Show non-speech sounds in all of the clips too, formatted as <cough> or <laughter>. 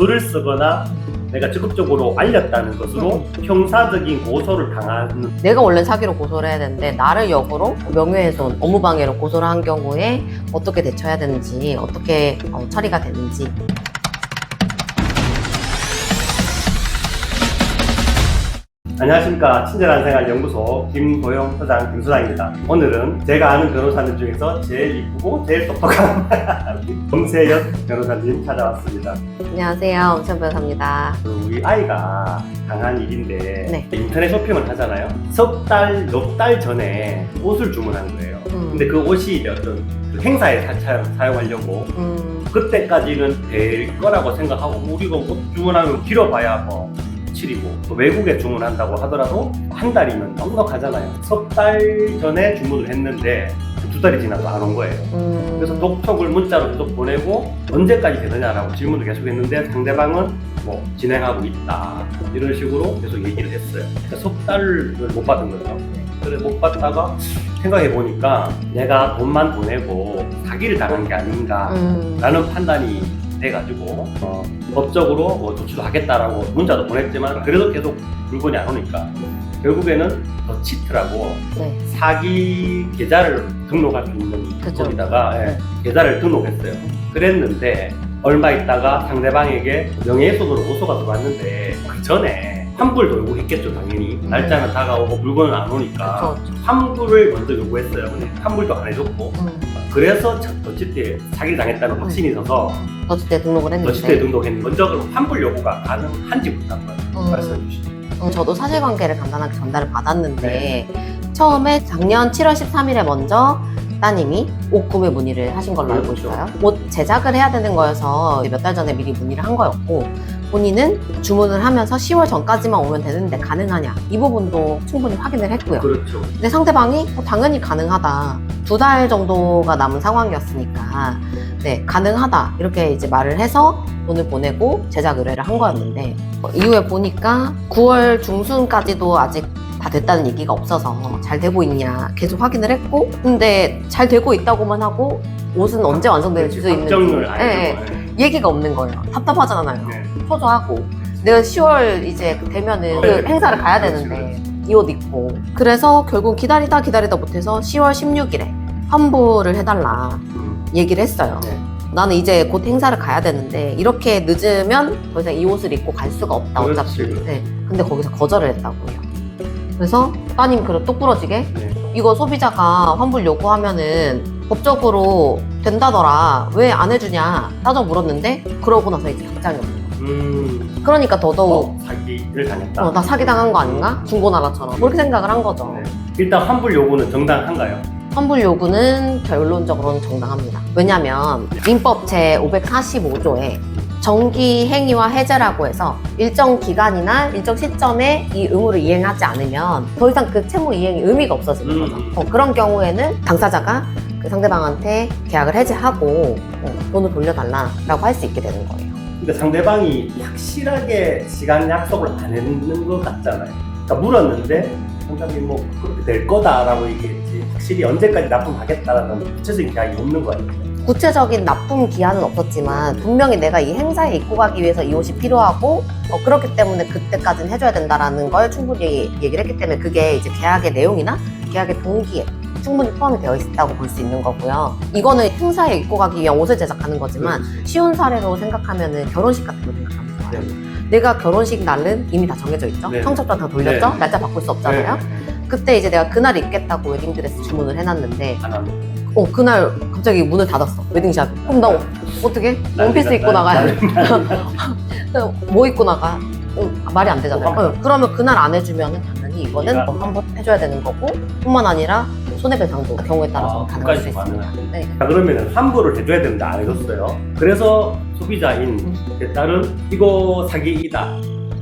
글을 쓰거나 내가 적극적으로 알렸다는 것으로 형사적인 고소를 당하는 내가 원래 사기로 고소를 해야 되는데 나를 역으로 명예훼손, 업무방해로 고소를 한 경우에 어떻게 대처해야 되는지 어떻게 어, 처리가 되는지 안녕하십니까 친절한 생활 연구소 김도영 소장 김소장입니다. 오늘은 제가 아는 변호사님 중에서 제일 이쁘고 제일 똑똑한 정세연 변호사님 찾아왔습니다. 안녕하세요 엄천 변호사입니다 그 우리 아이가 당한 일인데 네. 인터넷 쇼핑을 하잖아요. 석 달, 넉 달 전에 옷을 주문한 거예요. 음. 근데 그 옷이 이제 어떤 그 행사에 사, 사- 사용하려고 음, 그때까지는 될 거라고 생각하고 우리가 옷 주문하면 길어봐야 뭐 7이고 또 외국에 주문한다고 하더라도 한 달이면 넉넉하잖아요. 석 달 전에 주문을 했는데 두 달이 지나도 안 온 거예요. 음, 그래서 독촉을 문자로 계속 보내고 언제까지 되느냐라고 질문을 계속 했는데 상대방은 뭐 진행하고 있다 이런 식으로 계속 얘기를 했어요. 그러니까 석 달을 못 받은 거죠. 그래 못 받다가 생각해 보니까 내가 돈만 보내고 사기를 당한 게 아닌가 음, 라는 판단이 돼가지고 어, 법적으로 뭐 조치도 하겠다라고 문자도 보냈지만 그래도 계속 물건이 안 오니까 결국에는 더 치트라고 네. 사기 계좌를 등록할 수 있는 그죠. 거기다가 예, 네. 계좌를 등록했어요. 그랬는데 얼마 있다가 상대방에게 명예훼손으로 고소가 들어왔는데 그 전에 환불도 요구 했겠죠 당연히 음. 날짜는 다가오고 물건은 안 오니까 그쵸. 환불을 먼저 요구했어요. 근데 환불도 안 해줬고 음, 그래서 더치트에 사기를 당했다는 확신이 있어서 더치때 등록을 더치트에 했는데 등록했는데 먼저 그럼 환불 요구가 가능한지부터 한번 음. 말씀해 주시죠. 음, 저도 사실관계를 간단하게 전달을 받았는데 처음에 작년 7월 13일에 먼저 따님이 옷 구매 문의를 하신 걸로 알고 그렇죠. 있어요. 옷 제작을 해야 되는 거여서 몇 달 전에 미리 문의를 한 거였고 본인은 주문을 하면서 10월 전까지만 오면 되는데 가능하냐 이 부분도 충분히 확인을 했고요. 그렇죠. 근데 상대방이 어, 당연히 가능하다. 두 달 정도가 남은 상황이었으니까 네 가능하다 이렇게 이제 말을 해서 돈을 보내고 제작 의뢰를 한 거였는데 어, 이후에 보니까 9월 중순까지도 아직 다 됐다는 얘기가 없어서 잘 되고 있냐 계속 확인을 했고 근데 잘 되고 있다고만 하고 옷은 언제 완성될 수 있는지 예. 예, 얘기가 없는 거예요. 답답하잖아요. 네. 초조하고 내가 10월 이제 되면은 그 네. 행사를 가야 되는데 이 옷 입고 그래서 결국 기다리다 기다리다 못해서 10월 16일에 환불을 해달라 음, 얘기를 했어요 네. 나는 이제 곧 행사를 가야 되는데 이렇게 늦으면 더 이상 이 옷을 입고 갈 수가 없다 그렇지, 어차피 그렇지. 네. 근데 거기서 거절을 했다고요 그래서 따님 그릇 똑부러지게 네. 이거 소비자가 환불 요구하면은 법적으로 된다더라 왜 안 해주냐 따져 물었는데 그러고 나서 이제 답장이 없는 거예요 음, 그러니까 더더욱 어, 사기를 당했다. 어, 나 사기당한 거 아닌가? 중고나라처럼. 그렇게 생각을 한 거죠. 네. 일단 환불 요구는 정당한가요? 환불 요구는 결론적으로는 정당합니다. 왜냐면 민법 제 545조에 정기 행위와 해제라고 해서 일정 기간이나 일정 시점에 이 의무를 이행하지 않으면 더 이상 그 채무 이행이 의미가 없어지는 음, 거죠. 음. 어, 그런 경우에는 당사자가 그 상대방한테 계약을 해제하고 어, 돈을 돌려달라라고 할 수 있게 되는 거예요. 근데 상대방이 확실하게 시간 약속을 안 했는 것 같잖아요. 그러니까 물었는데 상대방이 뭐 그렇게 될 거다라고 얘기했지 확실히 언제까지 납품하겠다라는 구체적인 계약이 없는 거 아니에요? 구체적인 납품 기한은 없었지만 분명히 내가 이 행사에 입고 가기 위해서 이 옷이 필요하고 어, 그렇기 때문에 그때까지는 해줘야 된다라는 걸 충분히 얘기를 했기 때문에 그게 이제 계약의 내용이나 계약의 동기에 충분히 포함이 되어 있다고 볼 수 있는 거고요. 이거는 행사에 입고 가기 위한 옷을 제작하는 거지만 쉬운 사례로 생각하면은 결혼식 같은 거 생각하면 좋아요. 내가 결혼식 날은 이미 다 정해져 있죠. 네. 청첩장 다 돌렸죠. 네. 날짜 바꿀 수 없잖아요. 네. 그때 이제 내가 그날 입겠다고 웨딩드레스 주문을 해놨는데 안 하고. 어 그날 갑자기 문을 닫았어 웨딩샵 그럼 나 어, 어떻게 원피스 입고 나가야 돼뭐 입고 나가 어, 말이 안 되잖아요 어, 어, 그러면 그날 안 해주면 당연히 이거는 네가- 뭐 한번 해줘야 되는 거고 뿐만 아니라 손해배상도 경우에 따라서 아, 가능할 수 있습니다 가능하네. 네. 자, 그러면 환불을 해줘야 되는데 안 해줬어요. 그래서 소비자인 제 딸은 이거 사기이다.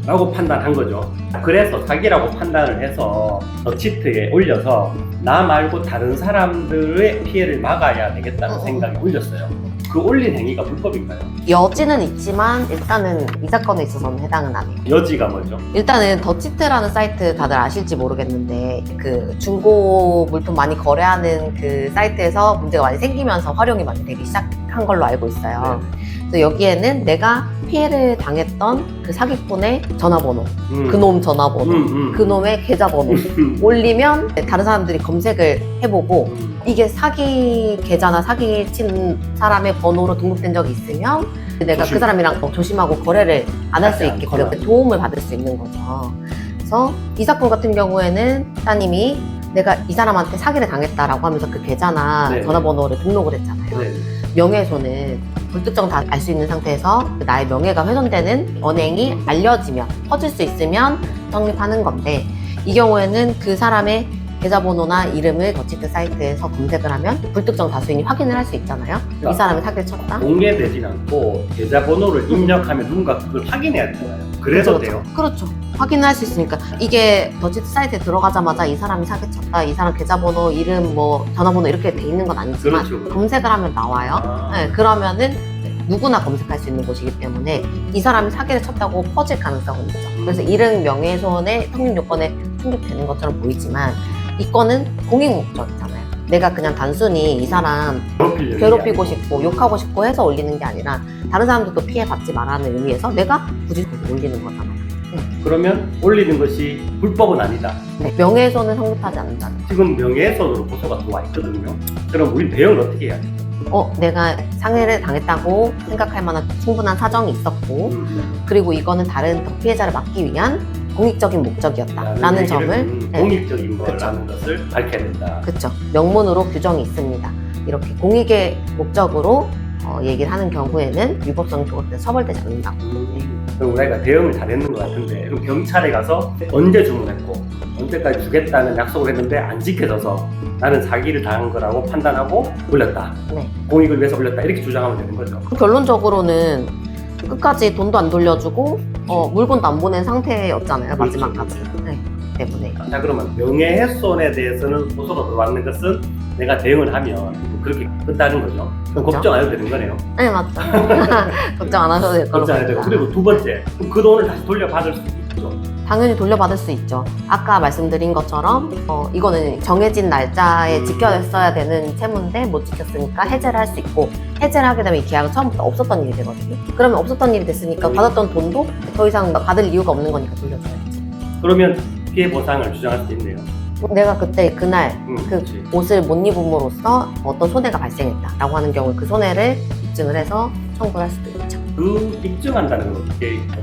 라고 판단한 거죠. 그래서 사기라고 판단을 해서 더치트에 올려서 나 말고 다른 사람들의 피해를 막아야 되겠다는 어, 어. 생각이 올렸어요. 그 올린 행위가 불법인가요? 여지는 있지만 일단은 이 사건에 있어서는 해당은 안 해요 여지가 뭐죠? 일단은 더치트라는 사이트 다들 아실지 모르겠는데 그 중고 물품 많이 거래하는 그 사이트에서 문제가 많이 생기면서 활용이 많이 되기 검색 한 걸로 알고 있어요. 네. 그래서 여기에는 내가 피해를 당했던 그 사기꾼의 전화번호, 음. 그놈 전화번호, 음, 음. 그놈의 계좌번호 음. <laughs> 올리면 다른 사람들이 검색을 해보고 음. 이게 사기 계좌나 사기 친 사람의 번호로 등록된 적이 있으면 내가 조심. 그 사람이랑 어, 조심하고 거래를 안 할 수 있게끔 않거나. 도움을 받을 수 있는 거죠. 그래서 이 사건 같은 경우에는 따님이 내가 이 사람한테 사기를 당했다라고 하면서 그 계좌나 네. 전화번호를 등록을 했잖아요. 네. 명예훼손은 불특정 다 알 수 있는 상태에서 나의 명예가 훼손되는 언행이 알려지면 퍼질 수 있으면 성립하는 건데 이 경우에는 그 사람의 계좌번호나 이름을 더치트 사이트에서 검색을 하면 불특정 다수인이 확인을 할 수 있잖아요. 이 사람이 사기를 쳤다. 공개되진 않고 계좌번호를 입력하면 <laughs> 누군가 그걸 확인해야 되잖아요. 그래도 돼요. 그렇죠. 확인을 할수 있으니까 이게 더치트 사이트에 들어가자마자 이 사람이 사기쳤다, 이 사람 계좌번호, 이름, 뭐 전화번호 이렇게 돼 있는 건 아니지만 그렇죠. 검색을 하면 나와요. 아. 네, 그러면은 누구나 검색할 수 있는 곳이기 때문에 이 사람이 사기를 쳤다고 퍼질 가능성은 있죠. 그래서 이름 명예훼손의 성립 요건에 충족되는 것처럼 보이지만 이 건은 공익 목적이잖아요. 내가 그냥 단순히 이 사람 괴롭히려는 괴롭히고 게 싶고 욕하고 싶고 해서 올리는 게 아니라 다른 사람들도 피해 받지 말라는 의미에서 내가 굳이 올리는 거잖아요. 아니라. 그러면 올리는 것이 불법은 아니다. 네, 명예훼손은 성립하지 않는다. 지금 명예훼손으로 고소가 들어와 있거든요. 그럼 우리 대응을 어떻게 해야 돼? 어, 내가 상해를 당했다고 생각할 만한 충분한 사정이 있었고 음. 그리고 이거는 다른 더 피해자를 막기 위한 공익적인 목적이었다라는 점을 음, 네. 공익적인. 거라는 것을 된다. 그쵸 명문으로 규정이 있습니다. 이렇게 공익의 목적으로 어, 얘기를 하는 경우에는 위법성 조각때 처벌되지 않는다. 음, 그럼 우리가 대응을 잘했는 것 같은데 그럼 경찰에 가서 언제 주문했고 언제까지 주겠다는 약속을 했는데 안 지켜져서 나는 사기를 당한 거라고 판단하고 올렸다. 네. 공익을 위해서 올렸다 이렇게 주장하면 되는 거죠. 결론적으로는 끝까지 돈도 안 돌려주고 어, 물건도 안 보낸 상태였잖아요 마지막까지. 네. 때문에 자 그러면 명예훼손에 대해서는 고소가 들어왔는 것은 내가 대응을 하면 그렇게 끝나는 거죠. 그럼 그렇죠. 걱정 안 해도 되는 거네요. 네 맞죠. <laughs> 걱정 안 하셔도 될 걸로 걱정 안 해도 되고 보입니다. 그리고 두 번째 그럼 그 돈을 다시 돌려받을 수 있죠. 당연히 돌려받을 수 있죠. 아까 말씀드린 것처럼 어, 이거는 정해진 날짜에 음. 지켜냈어야 되는 채무인데 못 지켰으니까 해제를 할 수 있고 해제를 하게 되면 이 계약은 처음부터 없었던 일이 되거든요. 그러면 없었던 일이 됐으니까 음. 받았던 돈도 더 이상 받을 이유가 없는 거니까 돌려줘야지. 그러면 피해 보상을 주장할 수 있네요. 내가 그때 그날 음, 그 그렇지. 옷을 못 입음으로써 어떤 손해가 발생했다라고 하는 경우에 그 손해를 입증을 해서 수도 있죠. 그 입증한다는 건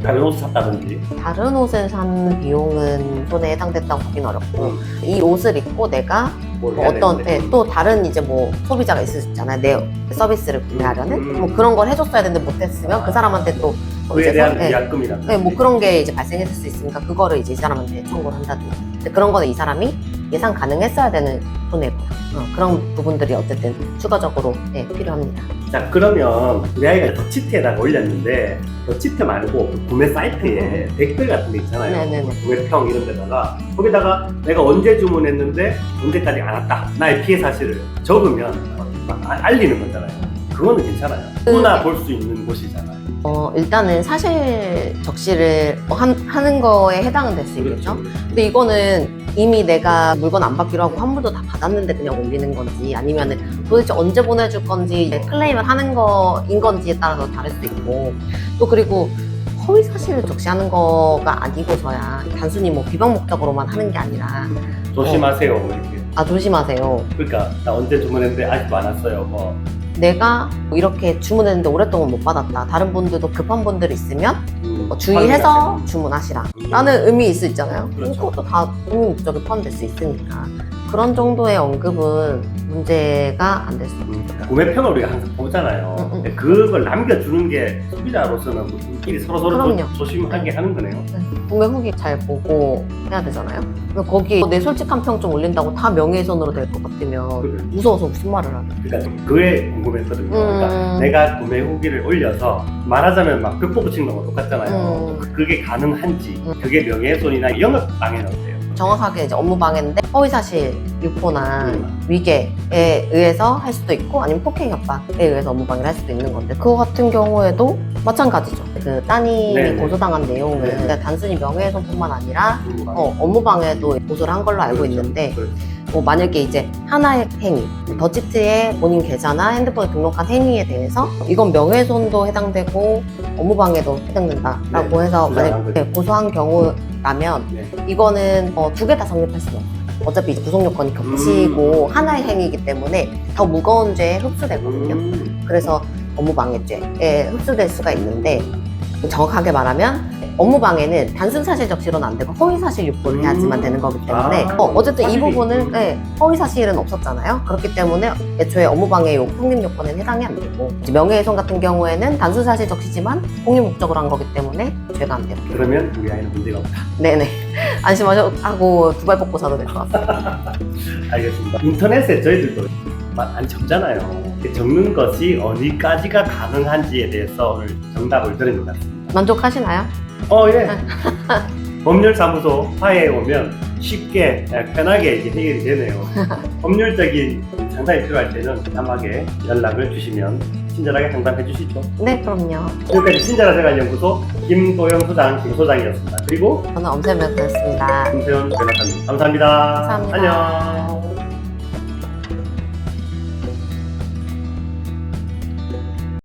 다른 옷을 샀다든지 다른 옷을 산 비용은 손해에 해당됐다고 보긴 어렵고 음, 이 옷을 입고 내가 뭘 뭐 해야 어떤 되는데. 예, 또 다른 이제 뭐 소비자가 있을 수 있잖아요. 내 서비스를 구매하려는 음. 뭐 그런 걸 해줬어야 되는데 못했으면 그 사람한테 또뭐 그에 대한 선- 예, 위약금이라든지 네, 뭐 그런 게 이제 발생했을 수 있으니까 그거를 이제 이 사람한테 청구를 한다든지 근데 그런 거는 이 사람이 예상 가능했어야 되는 손해고 어, 그런 부분들이 어쨌든 추가적으로 예, 필요합니다. 자 그러면 우리 아이가 더치트에다가 올렸는데 더치트 말고 그 구매 사이트에 댓글 같은 데 있잖아요 음. 네네네. 구매평 이런 데다가 거기다가 내가 언제 주문했는데 언제까지 안 왔다 나의 피해 사실을 적으면 막 아- 알리는 거잖아요 그거는 괜찮아요. 누구나 볼 수 있는 곳이잖아요. 어, 일단은 사실 적시를 한, 하는 거에 해당은 될 수 있겠죠. 근데 이거는 이미 내가 물건 안 받기로 하고 환불도 다 받았는데 그냥 올리는 건지 아니면은 도대체 언제 보내줄 건지 이제 클레임을 하는 거인 건지에 따라서 다를 수 있고. 또 그리고 허위 사실을 적시하는 거가 아니고서야 단순히 뭐 비방 목적으로만 하는 게 아니라. 조심하세요 뭐 이렇게. 아 조심하세요. 그러니까 나 언제 주문했는데 아직도 안 왔어요 뭐 내가 뭐 이렇게 주문했는데 오랫동안 못 받았다. 다른 분들도 급한 분들 있으면 음, 뭐 주의해서. 주문하시라. 음. 라는 의미 있을 수 있잖아요. 그렇죠. 그것도 다 의미 목적에 포함될 수 있으니까. 그런 정도의 언급은 문제가 안 있고. 음, 구매 평을 우리가 항상 보잖아요. 음, 음. 근데 그걸 남겨주는 게 소비자로서는 우리끼리 서로 서로 그럼요. 조심하게 하는 거네요. 구매 후기 잘 보고 해야 되잖아요. 거기 내 솔직한 평좀 올린다고 다 명예훼손으로 될 것 같으면 그래. 무서워서 무슨 말을 하냐. 그러니까 그게 궁금했거든요. 그러니까 음. 내가 구매 후기를 올려서 말하자면 막 벽보 붙이는 거랑 똑같잖아요. 음. 그- 그게 가능한지, 음. 그게 명예훼손이나 영업 방해는 어때요? 정확하게 이제 업무 방해인데 허위사실 유포나 음. 위계에 의해서 할 수도 있고 아니면 폭행 협박에 의해서 업무 방해를 할 수도 있는 건데 그거 같은 경우에도 마찬가지죠. 그 따님이 네네. 고소당한 내용은 네네. 그러니까 단순히 명예훼손뿐만 아니라 음, 어, 업무 방해도 고소를 한 걸로 알고 그렇죠. 있는데 그렇죠. 뭐 만약에 이제 하나의 행위, 더치트의 본인 계좌나 핸드폰에 등록한 행위에 대해서 이건 명예훼손도 해당되고 업무방해도 해당된다라고 네, 해서 부당한 만약 거죠. 네, 고소한 경우라면 네. 이거는 어, 두 개 다 성립할 수는 없어요. 어차피 이제 구속 요건이 겹치고 하나의 행위이기 때문에 더 무거운 죄에 흡수되거든요. 음. 그래서 업무방해죄에 흡수될 수가 있는데 정확하게 말하면 업무방해는 단순 사실 적시로는 안 되고 허위 사실 유포를 해야지만 음. 되는 거기 때문에 아, 어, 어쨌든 이 사실이 부분은 있군. 네, 허위 사실은 없었잖아요. 그렇기 때문에 애초에 업무방해 요 성립 요건은 해당이 안 되고 이제 명예훼손 같은 경우에는 단순 사실 적시지만 공익 목적으로 한 거기 때문에 죄가 안 돼요. 그러면 우리 아이는 문제가 없다. 네네 <laughs> 안심하고 두 발 뻗고 자도 될 것 같습니다. <laughs> 알겠습니다. 인터넷에 저희들도 많이 적잖아요. 그 적는 것이 어디까지가 가능한지에 대해서 오늘 정답을 드린 것 같습니다. 만족하시나요? 어, 예. <laughs> 법률사무소 화해에 오면 쉽게 예, 편하게 이제 해결이 되네요. <laughs> 법률적인 상담이 필요할 때는 담하게 연락을 주시면 친절하게 상담해 주시죠. 네 그럼요. 지금까지 친절한 생활연구소 김도영 소장, 김 소장이었습니다. 그리고 저는 엄세명이었습니다. 김세현 변호사님 감사합니다. 감사합니다. 안녕.